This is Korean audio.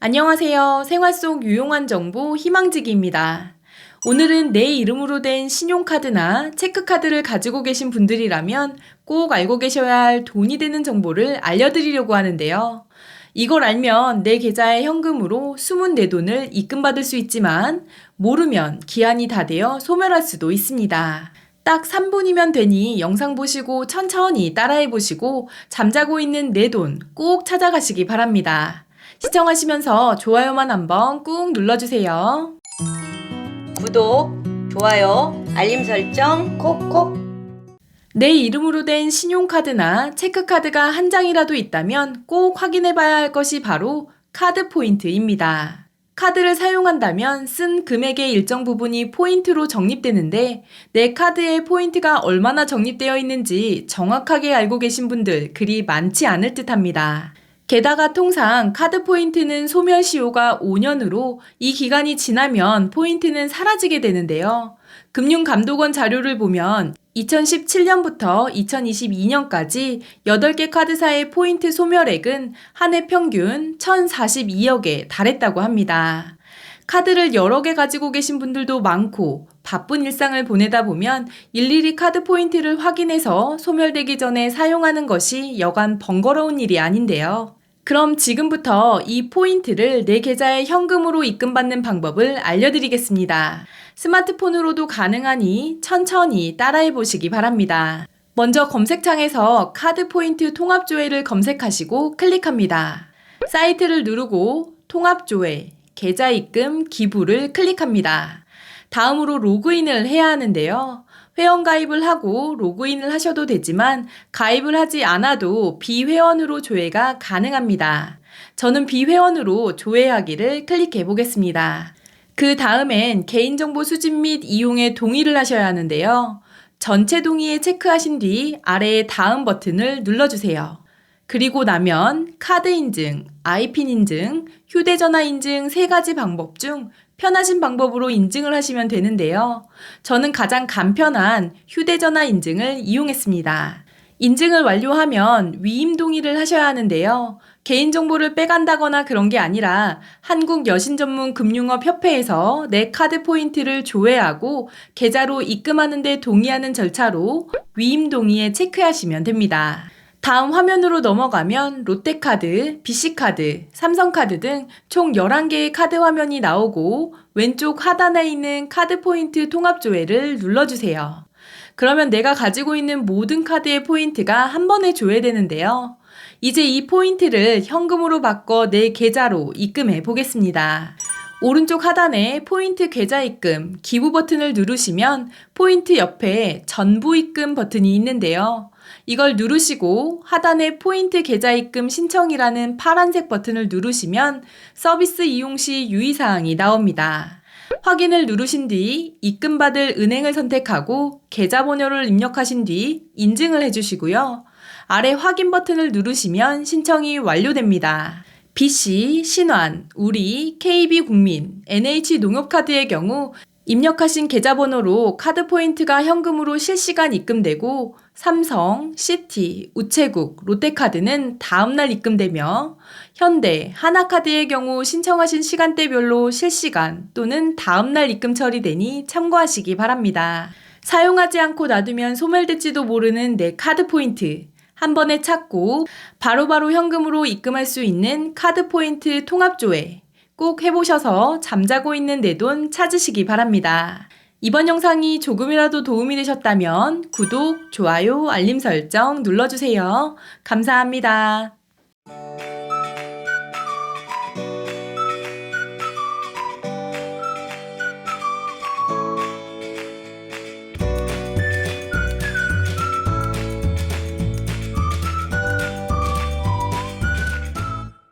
안녕하세요. 생활 속 유용한 정보 희망지기입니다. 오늘은 내 이름으로 된 신용카드나 체크카드를 가지고 계신 분들이라면 꼭 알고 계셔야 할 돈이 되는 정보를 알려드리려고 하는데요. 이걸 알면 내 계좌에 현금으로 숨은 내 돈을 입금받을 수 있지만 모르면 기한이 다 되어 소멸할 수도 있습니다. 딱 3분이면 되니 영상 보시고 천천히 따라해 보시고 잠자고 있는 내 돈 꼭 찾아가시기 바랍니다. 시청하시면서 좋아요만 한번 꾹 눌러주세요. 구독, 좋아요, 알림 설정 콕콕. 내 이름으로 된 신용카드나 체크카드가 한 장이라도 있다면 꼭 확인해 봐야 할 것이 바로 카드 포인트입니다. 카드를 사용한다면 쓴 금액의 일정 부분이 포인트로 적립되는데 내 카드에 포인트가 얼마나 적립되어 있는지 정확하게 알고 계신 분들 그리 많지 않을 듯 합니다. 게다가 통상 카드 포인트는 소멸 시효가 5년으로 이 기간이 지나면 포인트는 사라지게 되는데요. 금융감독원 자료를 보면 2017년부터 2022년까지 8개 카드사의 포인트 소멸액은 한 해 평균 1,042억에 달했다고 합니다. 카드를 여러 개 가지고 계신 분들도 많고 바쁜 일상을 보내다 보면 일일이 카드 포인트를 확인해서 소멸되기 전에 사용하는 것이 여간 번거로운 일이 아닌데요. 그럼 지금부터 이 포인트를 내 계좌에 현금으로 입금받는 방법을 알려드리겠습니다. 스마트폰으로도 가능하니 천천히 따라해 보시기 바랍니다. 먼저 검색창에서 카드 포인트 통합조회를 검색하시고 클릭합니다. 사이트를 누르고 통합조회, 계좌 입금, 기부를 클릭합니다. 다음으로 로그인을 해야 하는데요. 회원 가입을 하고 로그인을 하셔도 되지만 가입을 하지 않아도 비회원으로 조회가 가능합니다. 저는 비회원으로 조회하기를 클릭해 보겠습니다. 그 다음엔 개인정보 수집 및 이용에 동의를 하셔야 하는데요. 전체 동의에 체크하신 뒤 아래의 다음 버튼을 눌러주세요. 그리고 나면 카드 인증, 아이핀 인증, 휴대전화 인증 세 가지 방법 중 편하신 방법으로 인증을 하시면 되는데요. 저는 가장 간편한 휴대전화 인증을 이용했습니다. 인증을 완료하면 위임 동의를 하셔야 하는데요. 개인정보를 빼간다거나 그런 게 아니라 한국 여신 전문 금융업 협회에서 내 카드 포인트를 조회하고 계좌로 입금하는 데 동의하는 절차로 위임 동의에 체크하시면 됩니다. 다음 화면으로 넘어가면 롯데카드, BC카드, 삼성카드 등 총 11개의 카드 화면이 나오고 왼쪽 하단에 있는 카드 포인트 통합 조회를 눌러주세요. 그러면 내가 가지고 있는 모든 카드의 포인트가 한 번에 조회되는데요. 이제 이 포인트를 현금으로 바꿔 내 계좌로 입금해 보겠습니다. 오른쪽 하단에 포인트 계좌 입금, 기부 버튼을 누르시면 포인트 옆에 전부 입금 버튼이 있는데요. 이걸 누르시고 하단에 포인트 계좌 입금 신청이라는 파란색 버튼을 누르시면 서비스 이용 시 유의사항이 나옵니다. 확인을 누르신 뒤 입금받을 은행을 선택하고 계좌번호를 입력하신 뒤 인증을 해주시고요. 아래 확인 버튼을 누르시면 신청이 완료됩니다. BC, 신환, 우리, KB국민, NH농협카드의 경우 입력하신 계좌번호로 카드 포인트가 현금으로 실시간 입금되고 삼성, 시티, 우체국, 롯데카드는 다음날 입금되며 현대, 하나카드의 경우 신청하신 시간대별로 실시간 또는 다음날 입금 처리되니 참고하시기 바랍니다. 사용하지 않고 놔두면 소멸될지도 모르는 내 카드 포인트. 한 번에 찾고 바로바로 현금으로 입금할 수 있는 카드 포인트 통합조회 꼭 해보셔서 잠자고 있는 내 돈 찾으시기 바랍니다. 이번 영상이 조금이라도 도움이 되셨다면 구독, 좋아요, 알림 설정 눌러주세요. 감사합니다.